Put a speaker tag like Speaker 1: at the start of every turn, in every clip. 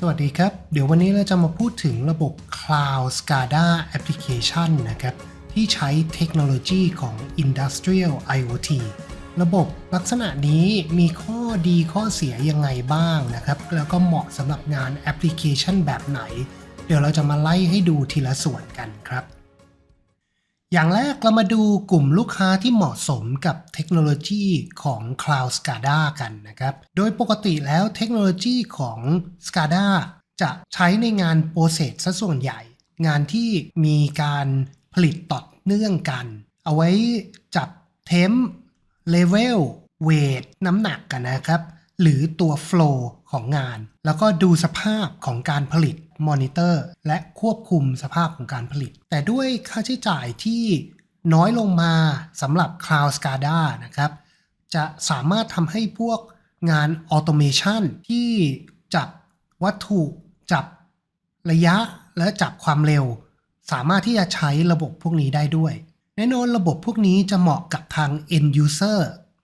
Speaker 1: สวัสดีครับ เดี๋ยววันนี้เราจะมาพูดถึงระบบ Cloud SCADA Application นะครับ ที่ใช้เทคโนโลยีของ Industrial IoT ระบบลักษณะนี้มีข้อดีข้อเสียยังไงบ้างนะครับ แล้วก็เหมาะสำหรับงานแอปพลิเคชันแบบไหน เดี๋ยวเราจะมาไล่ให้ดูทีละส่วนกันครับ อย่างแรกเรามาดูกลุ่มลูกค้าที่เหมาะสมกับเทคโนโลยีของ Cloud SCADA กันนะครับ โดยปกติแล้วเทคโนโลยีของ SCADA จะใช้ในงานโปรเซสซะส่วนใหญ่ งานที่มีการผลิตต่อเนื่องกัน เอาไว้จับเทมเลเวลเวทน้ำหนักกันนะครับ หรือตัวโฟล์ของงาน แล้วก็ดูสภาพของการผลิต มอนิเตอร์และควบคุมสภาพของการผลิต แต่ด้วยค่าใช้จ่ายที่น้อยลงมาสำหรับ Cloud SCADA นะครับ จะสามารถทำให้พวกงานออโตเมชันที่จับวัตถุจับระยะและจับความเร็ว สามารถที่จะใช้ระบบพวกนี้ได้ด้วย แน่นอนระบบพวกนี้จะเหมาะกับทาง end user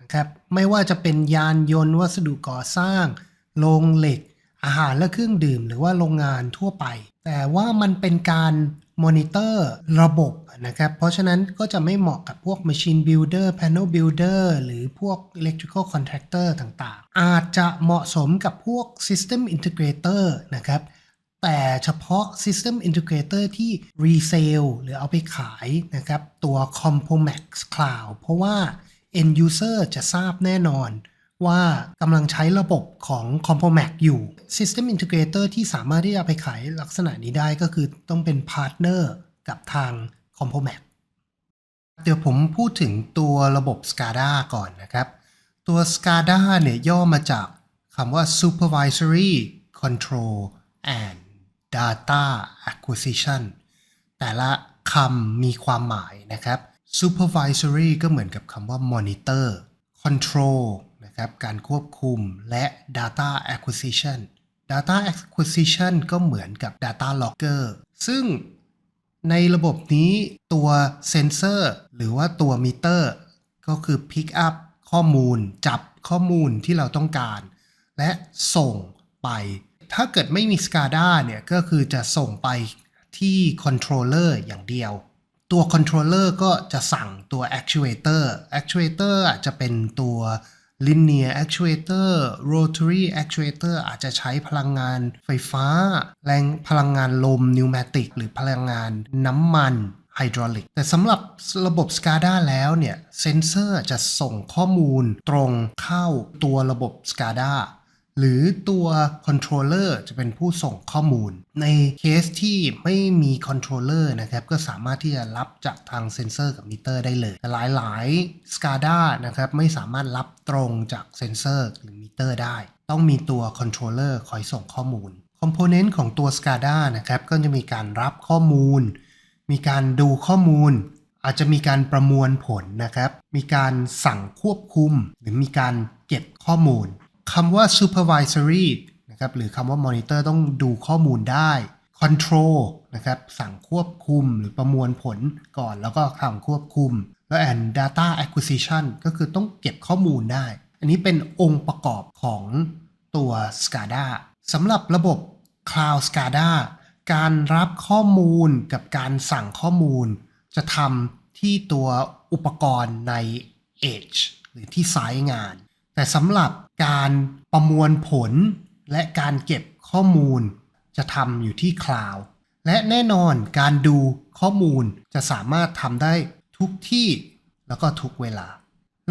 Speaker 1: นะครับ ไม่ว่าจะเป็นยานยนต์วัสดุก่อสร้าง โรงเหล็ก อาหารและเครื่องดื่ม หรือว่าโรงงานทั่วไป แต่ว่ามันเป็นการมอนิเตอร์ระบบนะครับ เพราะฉะนั้นก็จะไม่เหมาะกับพวก Machine Builder Panel Builder หรือพวก Electrical Contractor ต่างๆ อาจจะเหมาะสมกับพวก System Integrator นะครับ แต่เฉพาะ System Integrator ที่ resale หรือเอาไปขายนะครับ ตัว Compomax Cloud เพราะว่า end user จะทราบแน่นอน ว่ากำลังใช้ระบบของ Compomax อยู่ System Integrator ที่สามารถที่จะไปขายลักษณะนี้ได้ก็คือต้องเป็นพาร์ทเนอร์กับทาง Compomax เดี๋ยวผมพูดถึงตัวระบบ SCADA ก่อนนะครับ ตัว SCADA เนี่ยย่อมาจากคำว่า Supervisory Control and Data Acquisition แต่ละคำมีความหมายนะครับ Supervisory ก็เหมือนกับคำว่า Monitor Control นะครับการควบคุมและ Data Acquisition Data Acquisition ก็เหมือนกับ Data Logger ซึ่งในระบบนี้ตัวเซนเซอร์หรือว่าตัวมิเตอร์ก็คือ Pick up ข้อมูล จับข้อมูลที่เราต้องการ และส่งไป ถ้าเกิดไม่มี SCADA เนี่ย ก็คือจะส่งไปที่คอนโทรลเลอร์อย่างเดียว ตัวคอนโทรลเลอร์ก็จะสั่งตัว actuator actuator อาจจะเป็นตัว linear actuator rotary actuator อาจจะใช้พลังงานไฟฟ้า แรงพลังงานลม pneumatic หรือพลังงานน้ำมันไฮดรอลิกแต่สำหรับระบบ SCADA แล้วเนี่ย เซนเซอร์จะส่งข้อมูลตรงเข้าตัวระบบ SCADA หรือตัวคอนโทรลเลอร์จะเป็นผู้ส่งข้อมูล ในเคสที่ไม่มีคอนโทรลเลอร์นะครับ ก็สามารถที่จะรับจากทางเซนเซอร์กับมิเตอร์ได้เลย แต่หลายๆ SCADA นะครับ ไม่สามารถรับตรงจากเซนเซอร์หรือมิเตอร์ได้ ต้องมีตัวคอนโทรลเลอร์คอยส่งข้อมูลคอมโพเนนต์ของตัว SCADA นะครับ ก็จะมีการรับข้อมูล มีการดูข้อมูลอาจจะมีการประมวลผลนะครับ มีการสั่งควบคุม หรือมีการเก็บข้อมูล คำว่า supervisory นะครับหรือคำว่า monitor ต้องดูข้อมูลได้ control นะครับสั่งควบคุมหรือประมวลผลก่อนแล้วก็สั่งควบคุม แล้ว and data acquisition ก็คือต้องเก็บข้อมูลได้ อันนี้เป็นองค์ประกอบของตัว SCADA สำหรับระบบ Cloud SCADA การรับข้อมูลกับการสั่งข้อมูล จะทำที่ตัวอุปกรณ์ใน Edge หรือที่ไซต์งาน แต่สำหรับการประมวลผลและการเก็บข้อมูล จะทำอยู่ที่คลาวด์และแน่นอนการดูข้อมูลจะสามารถทำได้ทุกที่แล้วก็ทุกเวลา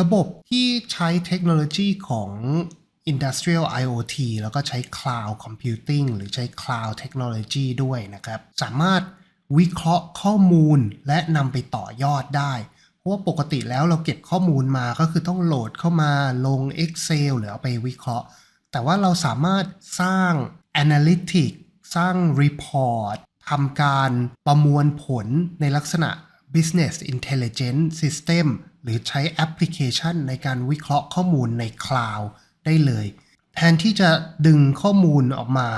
Speaker 1: ระบบที่ใช้เทคโนโลยีของ Industrial IoT แล้วก็ใช้ Cloud Computing หรือใช้ Cloud Technology ด้วยนะครับ สามารถวิเคราะห์ข้อมูลและนำไปต่อยอดได้ ราะว่าปกติแล้วเราเก็บข้อมูลมาก็คือต้องโหลดเข้ามาลง Excel หรือเอาไปวิเคราะห์ แต่ว่าเราสามารถสร้าง Analytic สร้าง Report ทำการประมวลผลในลักษณะ Business Intelligence System หรือใช้แอปพลิเคชันในการวิเคราะห์ข้อมูลในคลาวด์ได้เลย แทนที่จะดึงข้อมูลออกมา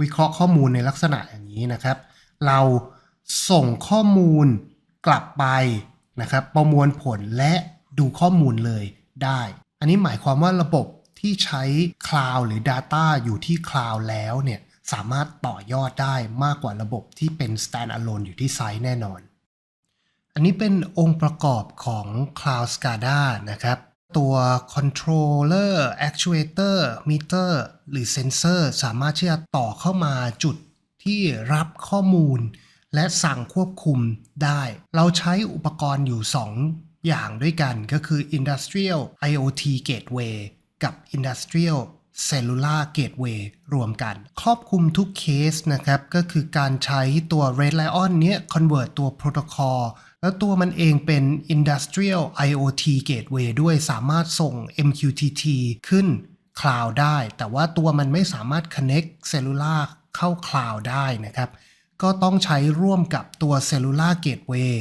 Speaker 1: วิเคราะห์ข้อมูลในลักษณะอย่างนี้นะครับ เราส่งข้อมูลกลับไป นะครับ ประมวลผลและดูข้อมูลเลยได้ อันนี้หมายความว่าระบบที่ใช้คลาวด์หรือ Data อยู่ที่คลาวด์แล้วเนี่ยสามารถต่อยอดได้มากกว่าระบบที่เป็น standalone อยู่ที่ไซต์แน่นอน อันนี้เป็นองค์ประกอบของ Cloud SCADA นะครับ ตัว controller actuator meter หรือ sensor สามารถที่จะต่อเข้ามาจุดที่รับข้อมูล และสั่งควบคุมได้ เราใช้อุปกรณ์อยู่ 2 อย่างด้วยกันก็คือ Industrial IoT Gateway กับ Industrial Cellular Gateway รวมกัน ครอบคลุมทุกเคสนะครับ ก็คือการใช้ตัว Red Lion เนี้ย convert ตัว protocol แล้วตัวมันเองเป็น Industrial IoT Gateway ด้วยสามารถส่ง MQTT ขึ้น Cloud ได้ แต่ว่าตัวมันไม่สามารถ connect Cellular เข้า Cloud ได้นะครับ ก็ต้องใช้ร่วมกับตัว Cellular Gateway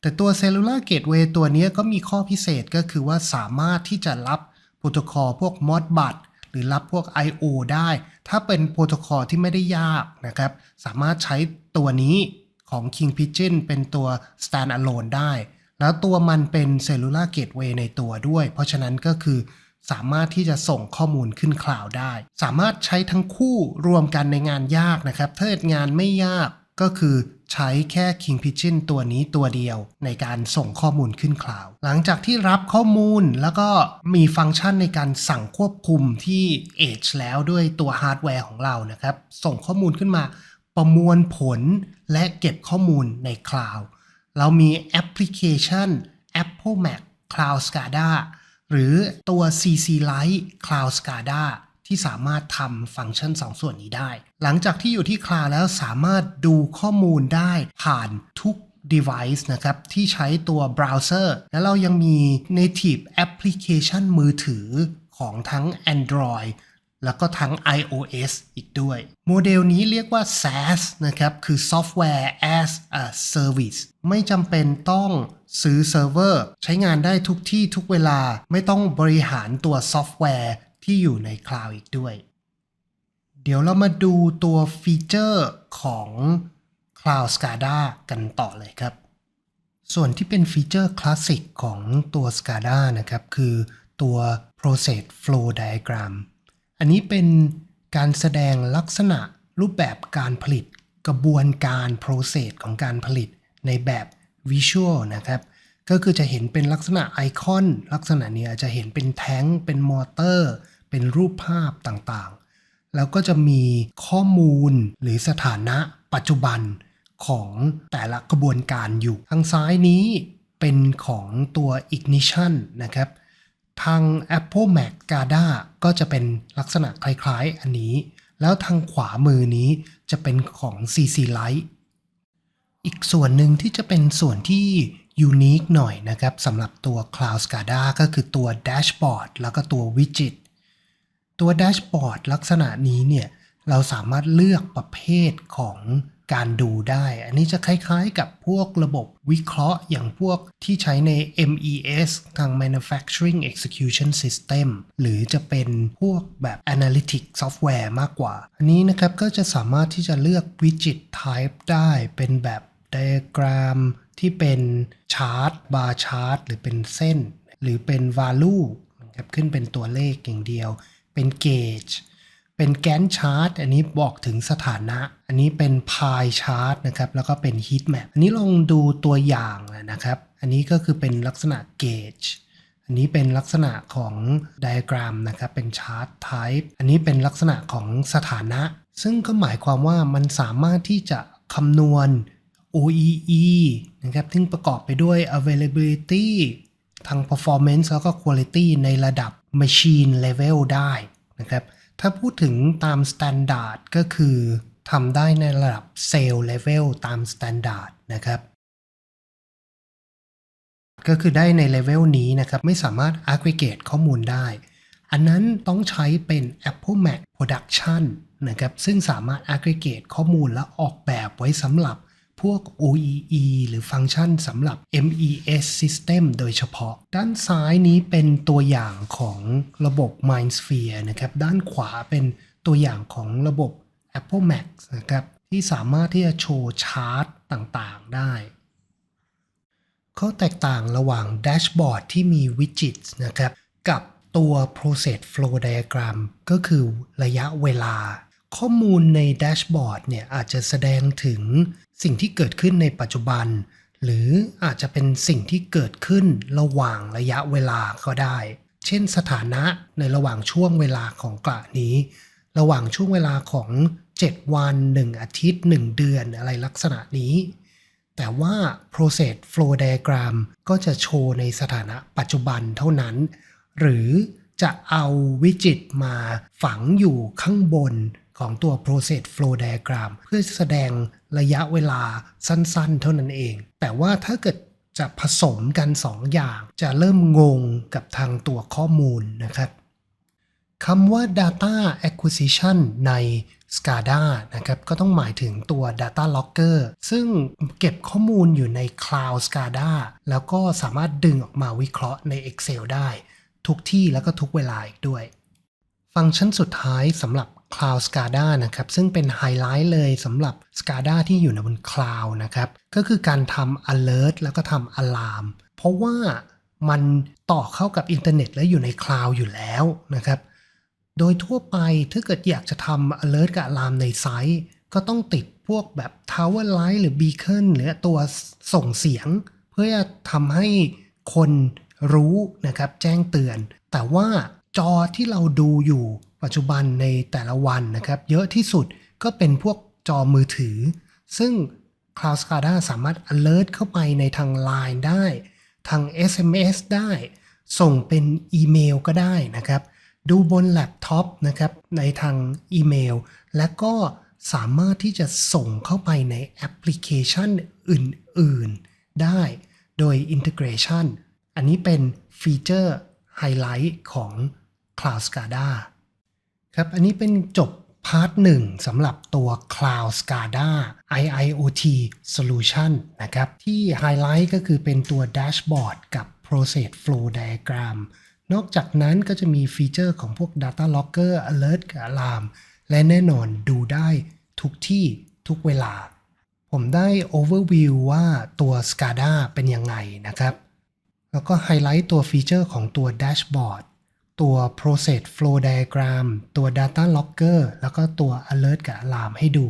Speaker 1: แต่ตัว Cellular Gateway ตัวนี้ก็มีข้อพิเศษก็คือว่าสามารถที่จะรับโปรโตคอลพวก Modbus หรือรับพวก I/O ได้ ถ้าเป็นโปรโตคอลที่ไม่ได้ยากนะครับ สามารถใช้ตัวนี้ของ King Pigeon เป็นตัว standalone ได้ แล้วตัวมันเป็น Cellular Gateway ในตัวด้วย เพราะฉะนั้นก็คือ สามารถที่จะส่งข้อมูลขึ้นคลาวด์ได้ สามารถใช้ทั้งคู่รวมกันในงานยากนะครับถ้างานไม่ยากก็คือใช้แค่ King Pigeon ตัวนี้ตัวเดียวในการส่งข้อมูลขึ้นคลาวด์หลังจากที่รับข้อมูลแล้วก็มีฟังก์ชันในการสั่งควบคุมที่ Edge แล้วด้วยตัวฮาร์ดแวร์ของเรานะครับ ส่งข้อมูลขึ้นมาประมวลผลและเก็บข้อมูลในคลาวด์เรามีแอปพลิเคชัน Apple Mac Cloud SCADA หรือตัว CC Lite Cloud SCADA ที่สามารถทำฟังก์ชัน 2 ส่วนนี้ได้ หลังจากที่อยู่ที่คลาวแล้วสามารถดูข้อมูลได้ผ่านทุก device นะครับ ที่ใช้ตัวเบราว์เซอร์แล้วเรายังมี native application มือถือของทั้ง Android แล้วก็ทั้ง iOS อีกด้วย โมเดลนี้เรียกว่า SaaS นะครับ คือ Software as a Service ไม่จำเป็นต้องซื้อเซิร์ฟเวอร์ใช้งานได้ทุกที่ทุกเวลาไม่ต้องบริหารตัวซอฟต์แวร์ที่อยู่ในคลาวด์อีกด้วย เดี๋ยวเรามาดูตัวฟีเจอร์ของ Cloud SCADA กันต่อเลยครับ ส่วนที่เป็นฟีเจอร์คลาสสิกของตัว SCADA นะครับ คือตัว Process Flow Diagram อันนี้เป็นการแสดงลักษณะรูปแบบการผลิตกระบวนการ process ของการผลิตในแบบ Visual นะครับ ก็คือจะเห็นเป็นลักษณะไอคอน ลักษณะเนี้ยจะเห็นเป็นแท้งเป็นมอเตอร์ เป็นรูปภาพต่างๆ แล้วก็จะมีข้อมูลหรือสถานะปัจจุบันของแต่ละกระบวนการอยู่ ทางซ้ายนี้เป็นของตัว ignition นะครับ ทาง Apple Mac SCADA ก็จะเป็นลักษณะคล้ายๆ อันนี้ แล้วทางขวามือนี้จะเป็นของ CC Lite อีกส่วนหนึ่งที่จะเป็นส่วนที่ยูนิคหน่อยนะครับสำหรับตัว Cloud SCADA ก็คือตัว Dashboard แล้วก็ตัว Widget ตัว Dashboard ลักษณะนี้เนี่ย เราสามารถเลือกประเภทของ การดูได้ อันนี้จะคล้ายๆกับพวกระบบวิเคราะห์อย่างพวกที่ใช้ใน MES ทาง Manufacturing Execution System หรือจะเป็นพวกแบบ Analytic Software มากกว่า อันนี้นะครับก็จะสามารถที่จะเลือก Widget Type ได้เป็นแบบ Diagram ที่เป็นชาร์ตบาร์ชาร์ตหรือเป็นเส้น หรือเป็น value นะครับขึ้นเป็นตัวเลขอย่างเดียว เป็น gauge เป็นแกนชาร์ตอันนี้บอกถึงสถานะ อันนี้เป็นพายชาร์ตนะครับแล้วก็เป็น heat map อันนี้ลองดูตัวอย่างนะครับ อันนี้ก็คือเป็นลักษณะ gauge อันนี้เป็นลักษณะของ diagram นะครับเป็น chart type อันนี้เป็นลักษณะของสถานะ ซึ่งก็หมายความว่ามันสามารถที่จะคำนวณ OEE นะครับซึ่งประกอบไปด้วย availability ทาง performance แล้วก็ quality ในระดับ machine level ได้นะครับ ถ้าพูดถึงตาม standard ก็คือทำได้ในระดับ cell level ตาม standard นะครับ ก็คือได้ในเลเวลนี้นะครับไม่สามารถ aggregate ข้อมูลได้ อันนั้นต้องใช้เป็น Apple Mac Production นะครับซึ่งสามารถ aggregate ข้อมูลและออกแบบไว้สำหรับ พวก OEE หรือฟังก์ชันสำหรับ MES System โดยเฉพาะ ด้านซ้ายนี้เป็นตัวอย่างของระบบ MindSphere นะครับ ด้านขวาเป็นตัวอย่างของระบบ Apple Mac นะครับ ที่สามารถที่จะโชว์ชาร์ตต่างๆได้ ข้อแตกต่างระหว่างแดชบอร์ดที่มี widgets นะครับ กับตัว process flow diagram ก็คือระยะเวลา ข้อมูลในแดชบอร์ดเนี่ยอาจจะแสดงถึง สิ่งที่เกิดขึ้นในปัจจุบัน หรืออาจจะเป็นสิ่งที่เกิดขึ้นระหว่างระยะเวลาก็ได้ เช่นสถานะในระหว่างช่วงเวลาของกระนี้ ระหว่างช่วงเวลาของ 7 วัน 1 อาทิตย์ 1 เดือนอะไรลักษณะนี้ แต่ว่า process flow diagram ก็จะโชว์ในสถานะปัจจุบันเท่านั้น หรือจะเอาวิจิตมาฝังอยู่ข้างบนของตัว process flow diagram เพื่อแสดง ระยะเวลาสั้นๆ เท่านั้นเอง แต่ว่าถ้าเกิดจะผสมกัน2อย่าง จะเริ่มงงกับทางตัวข้อมูลนะครับคำว่า data acquisition ใน SCADA นะครับ ก็ต้องหมายถึงตัว data logger ซึ่งเก็บข้อมูลอยู่ใน cloud SCADA แล้วก็สามารถดึงออกมาวิเคราะห์ใน Excel ได้ ทุกที่แล้วก็ทุกเวลาอีกด้วย ฟังก์ชันสุดท้ายสำหรับ Cloud SCADA นะครับซึ่งเป็นไฮไลท์เลยสำหรับ SCADA ที่อยู่ในบน Cloud นะครับก็คือการทำ alert แล้วก็ทำ alarm เพราะว่ามันต่อเข้ากับอินเทอร์เน็ตและอยู่ใน Cloud อยู่แล้วนะครับโดยทั่วไปถ้าเกิดอยากจะทำ alert กับ alarm ในไซต์ก็ต้องติดพวกแบบ tower light หรือ beacon หรือตัวส่งเสียง เพื่อทำให้คนรู้นะครับแจ้งเตือน แต่ว่าจอที่เราดูอยู่ ปัจจุบันในแต่ละวันนะครับ เยอะที่สุดก็เป็นพวกจอมือถือ ซึ่ง Cloud SCADA สามารถ alert เข้าไปในทาง Line ได้ ทาง SMS ได้ ส่งเป็นอีเมลก็ได้นะครับ ดูบนแล็ปท็อปนะครับในทางอีเมล และก็สามารถที่จะส่งเข้าไปในแอปพลิเคชันอื่น ๆ ได้ โดย Integration อันนี้เป็นฟีเจอร์ไฮไลท์ของ Cloud SCADA ครับ อันนี้เป็นจบพาร์ทหนึ่งสำหรับตัว Cloud SCADA IIoT Solution นะครับ ที่ไฮไลท์ก็คือเป็นตัวแดชบอร์ดกับ Process Flow Diagram นอกจากนั้นก็จะมีฟีเจอร์ของพวก Data Logger Alert กับ Alarm และแน่นอนดูได้ทุกที่ทุกเวลา ผมได้ Overview ว่าตัว SCADA เป็นยังไงนะครับ แล้วก็ไฮไลท์ตัวฟีเจอร์ของตัว Dashboard ตัว Process Flow Diagram ตัว Data Logger แล้วก็ตัว Alert กับ Alarm ให้ดู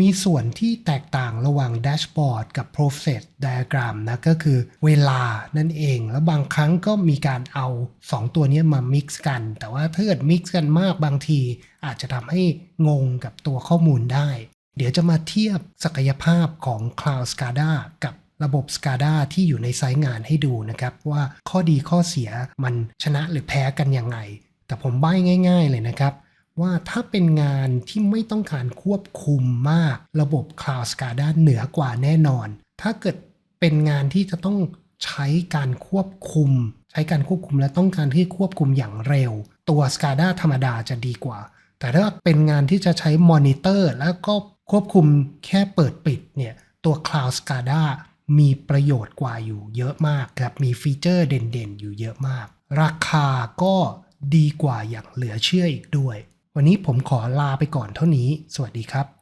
Speaker 1: มีส่วนที่แตกต่างระหว่าง Dashboard กับ Process Diagram นะก็คือเวลานั่นเอง แล้วบางครั้งก็มีการเอา 2 ตัวนี้มา mix กัน แต่ว่าถ้าเกิด mix กันมากบางที อาจจะทำให้งงกับตัวข้อมูลได้ เดี๋ยวจะมาเทียบศักยภาพของ Cloud SCADA กับ ระบบ SCADA ที่อยู่ในไซต์งานให้ดูนะครับว่าข้อดีข้อเสียมันชนะหรือแพ้กันยังไง แต่ผมใบ้ง่าย ๆ เลยนะครับ ว่าถ้าเป็นงานที่ไม่ต้องการควบคุมมาก ระบบ Cloud SCADA เหนือกว่าแน่นอน ถ้าเกิดเป็นงานที่จะต้องใช้การควบคุม ใช้การควบคุมและต้องการที่ควบคุมอย่างเร็ว ตัว SCADA ธรรมดาจะดีกว่า แต่ถ้าเป็นงานที่จะใช้มอนิเตอร์แล้วก็ควบคุมแค่เปิดปิดเนี่ยตัว Cloud SCADA มีประโยชน์กว่าอยู่เยอะมากครับ มีฟีเจอร์เด่นๆ อยู่เยอะมาก ราคาก็ดีกว่าอย่างเหลือเชื่ออีกด้วย วันนี้ผมขอลาไปก่อนเท่านี้ สวัสดีครับ